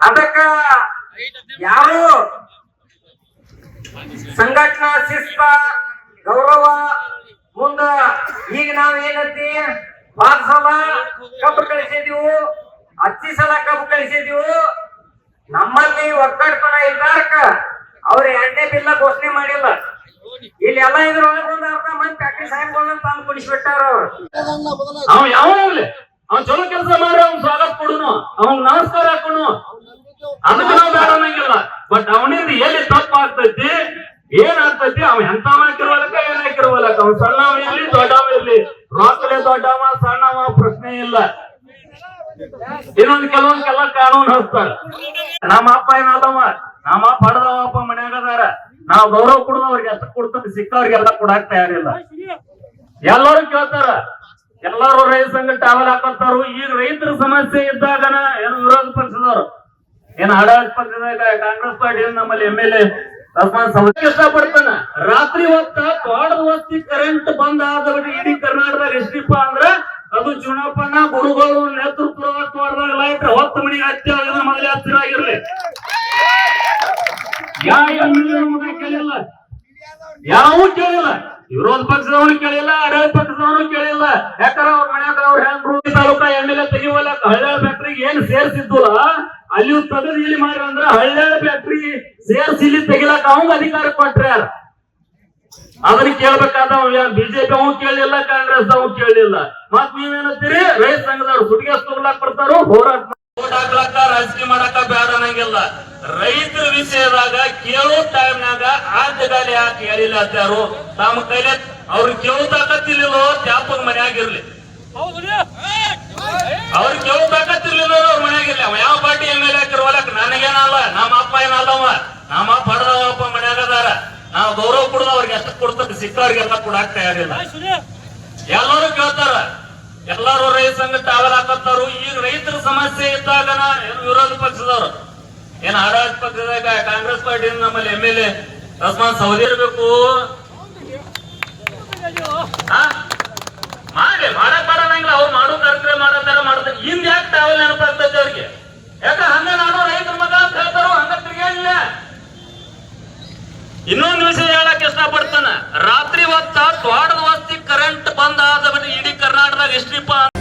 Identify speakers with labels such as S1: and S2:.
S1: ಅದಕ್ಕ ಯಾರು? ಸಂಘಟನಾ ಶಿಸ್ತ, ಗೌರವ ಮುಂದ ಈಗ ನಾವ್ ಏನಂತಿ? ಬಾಳ್ ಸಲ ಕಬ್ಬು ಕಳಿಸಿದೀವು. ಹತ್ತಿ ಸಲ ಕಬ್ಬು ಕಳಿಸಿದೀವು. ನಮ್ಮಲ್ಲಿ ಒಕ್ಕಡ್ತನ ಇದ್ದಾರಕ ಅವ್ರ ಎರಡನೇ ಬಿಲ್ಲ ಘೋಷಣೆ ಮಾಡಿಲ್ಲ. ಇಲ್ಲಿ ಎಲ್ಲ ಇದ್ರೊಳಗೆ ಒಂದು ಅರ್ಧ ಮಂದಿ ಫ್ಯಾಕ್ಟ್ರಿ ಸಾಹೇಬ್ಗಳನ್ನ ತಂದು ಕುಡಿಸ್ಬಿಟ್ಟಾರ ಅವ್ರು.
S2: ಅವ ಯಾವ ಅವ್ನ್ ಚಲೋ ಕೆಲಸ ಮಾಡ್ರಿ ಅವ್ನ್ ನಮಸ್ಕಾರ ಹಾಕೋನು. ಅದಕ್ಕೆ ನಾವು ಬೇಡ ಅನ್ನಂಗಿಲ್ಲ. ಬಟ್ ಅವನಿಂದ ಎಲ್ಲಿ ತಪ್ಪು ಆಗ್ತೈತಿ ಅವ ಎಂತ ಹಾಕಿರ್ವಲಕ ಏನ್ ಹಾಕಿರ್ವಲಕ ಅವ್ನ್ ಸಣ್ಣವ ಇರ್ಲಿ, ದೊಡ್ಡವ ಇರ್ಲಿ. ರೊಕ್ಕಲೆ ದೊಡ್ಡವ, ಸಣ್ಣವ, ಪ್ರಶ್ನೆ ಇಲ್ಲ. ಇನ್ನೊಂದ್ ಕೆಲವೊಂದ್ಕೆಲ್ಲ ಕಾನೂನು ಹಸ್ತಾರ ನಮ್ಮ ಅಪ್ಪ ಏನಾದವ? ನಮ್ಮ ಅಪ್ಪ ಹಡದವ ಅಪ್ಪ ಮನ್ಯಾಗ ಅದಾರ. ನಾವ್ ಗೌರವ ಕೊಡದವ್ರಿಗೆ, ಎತ್ತ ಕೊಡ್ತಾನೆ ಸಿಕ್ಕವ್ರಿಗೆಲ್ಲ ಕೊಡಾಕ್ ತಯಾರಿಲ್ಲ. ಎಲ್ಲರೂ ಕೇಳ್ತಾರ ಎಲ್ಲಾರು ರೈತ ಸಂಘ ಟಾವೆಲ್ ಹಾಕೊಂತಾರು ಈಗ ರೈತರ ಸಮಸ್ಯೆ ಇದ್ದಾಗನ ಏನು ವಿರೋಧ ಪಕ್ಷದವರು. ಏನ್ ಆಡಳಿತ ಪಕ್ಷದಾಗ ಕಾಂಗ್ರೆಸ್ ಪಾರ್ಟಿ ನಮ್ಮಲ್ಲಿ ಎಂ ಎಲ್ ಎ ಇಷ್ಟಪಡ್ತಾನ. ರಾತ್ರಿ ಹೊತ್ತ ತೋಟದ ವಸ್ತಿ ಕರೆಂಟ್ ಬಂದ್ ಆದ ಇಡೀ ಕರ್ನಾಟಕದಾಗ ಎಷ್ಟಿಪ್ಪ ಅಂದ್ರ ಅದು ಚುನಾಪಣ್ಣ, ಗುರುಗಳು, ನೇತೃತ್ವ ತೋಟದಾಗ ಲೈಟ್ ಹೊತ್ತು ಮನಿಗೆ ಹತ್ತಿ ಆಗಿದ್ರೆ ಮೊದಲೇ ಹತ್ತಿರ ಆಗಿರ್ಲಿ. ಯಾವ ಕೇಳಿಲ್ಲ? ಯಾವೂ ಕೇಳಿಲ್ಲ? ವಿರೋಧ ಪಕ್ಷದವರು ಕೇಳಿಲ್ಲ, ಆಡಳಿತ ಪಕ್ಷದವರು ಕೇಳಿಲ್ಲ. ಯಾಕಂದ್ರೆ ಅವ್ರ ಮನ್ಯಾಗ ಅವ್ರ ಹೆಂಗ್ರು ತಾಲೂಕ ಎಂ ಎಲ್ ಎ ತೆಗಿವಲ್ಲ ಹಳ್ಳ ಫ್ಯಾಕ್ಟ್ರಿಗೆ ಏನ್ ಸೇರ್ಸಿದ್ದು ಅಲ್ಲಿ ತೆಗೆದು ಇಲ್ಲಿ ಮಾಡ್ರ ಅಂದ್ರ ಹಳ್ಳ್ಯಾಳ ಫ್ಯಾಕ್ಟ್ರಿ ಸೇರ್ಸಿ ಇಲ್ಲಿ ತೆಗಿಲಕ್ಕ ಅವಂಗ ಅಧಿಕಾರ ಕೊಟ್ರ ಅದನ್ನ ಕೇಳ್ಬೇಕಾದ ಬಿಜೆಪಿ ಅವ್ ಕೇಳಿಲ್ಲ ಕಾಂಗ್ರೆಸ್ ಅವ್ ಕೇಳಿಲ್ಲ. ಮತ್ ನೀವೇನಂತೀರಿ ರೈತ ಸಂಘದವ್ರು ಸುಟ್ಗೆ ತಗೊಳಕ್ ಬರ್ತಾರೋ? ಹೋರಾಟ ರಾಜಕೀಯ ಮಾಡಕ ಬೇಡ ಅನ್ನಂಗಿಲ್ಲ. ರೈತರ ವಿಷಯದಾಗ ಕೇಳೋ ಟೈಮ್ನಾಗ ಆದ್ಯಗಾಲಿ ಯಾಕೆ ಹೇಳಿಲ್ಲ ಅಂತಾರು. ತಮ್ಮ ಕೈಲಿ ಅವ್ರು ಕೇಳೋ ತಾಕತ್ತಿರ್ಲಿಲ್ಲೋ ತ್ಯಾಪಗ್ ಮನ್ಯಾಗಿರ್ಲಿ ಅವ್ರು ಕೇಳೋ ತಾಕತ್ತಿರ್ಲಿಲ್ಲ ಅವ್ರ ಮನೆಯಾಗಿರ್ಲಿ ಅವ ಯಾವ ಪಾರ್ಟಿ ಎಂ ಎಲ್ ಹಾಕಿರ್ವಲಕ್ ನನಗೇನಲ್ಲ, ನಮ್ಮ ಅಪ್ಪ ಏನಲ್ಲವ ನಮ್ಮ ಅಪ್ಪ ಮನೆಯಾಗದಾರ ನಾವು ಗೌರವ ಕೊಡೋದು ಅವ್ರಿಗೆ ಎಷ್ಟು ಕೊಡ್ತಾರೆ ಸಿಕ್ಕವ್ರಿಗೆಲ್ಲ ಕೊಡಾಕ್ ತಯಾರಿಲ್ಲ. ಎಲ್ಲರೂ ಕೇಳ್ತಾರ. ಎಲ್ಲರೂ ರೈತ ಸಂಘ ಟಾವೆಲ್ ಹಾಕತ್ತಾರು ಈಗ ರೈತರ ಸಮಸ್ಯೆ ಇದ್ದಾಗನ ವಿರೋಧ ಪಕ್ಷದವರು? ಏನ್ ಆಡಳಿತ ಪಕ್ಷದಾಗ ಕಾಂಗ್ರೆಸ್ ಪಾರ್ಟಿ ನಮ್ಮಲ್ಲಿ ಎಂ ಎಲ್ ಎ ರಸ್ಮಾನ್ ಸೌದಿ ಇರ್ಬೇಕು? ಮಾಡಿ, ಮಾಡಕ್ ಮಾಡಲ್ಲ ಅವ್ರು ಮಾಡೋ ಕಾರ್ಯಕ್ರಮ ಮಾಡತ್ತಾರ ಮಾಡ್ತಾರೆ. ಹಿಂದ್ ಯಾಕೆ ಟಾವೆಲ್ ನೆನಪಾಗ್ತೈತೆ ಅವ್ರಿಗೆ? ಯಾಕ ಹಂಗ ನಾನು ರೈತರ ಮಗ ಅಂತ ಹೇಳ್ತಾರೋ? ಹಂಗ ತಿರ್ಗಿಲ್ಲ ಇನ್ನೊಂದು ವಿಷಯ ಹೇಳಕ್ ಇಷ್ಟಪಡ್ತಾನ. ರಾತ್ರಿ ಹೊತ್ತ ತ್ವಾಡದ ವಸ್ತಿ ಕರೆಂಟ್ ಬಂದ್ ಆದ ಇಡೀ ಕರ್ನಾಟಕದಾಗ ಎಷ್ಟಿಪ್ಪ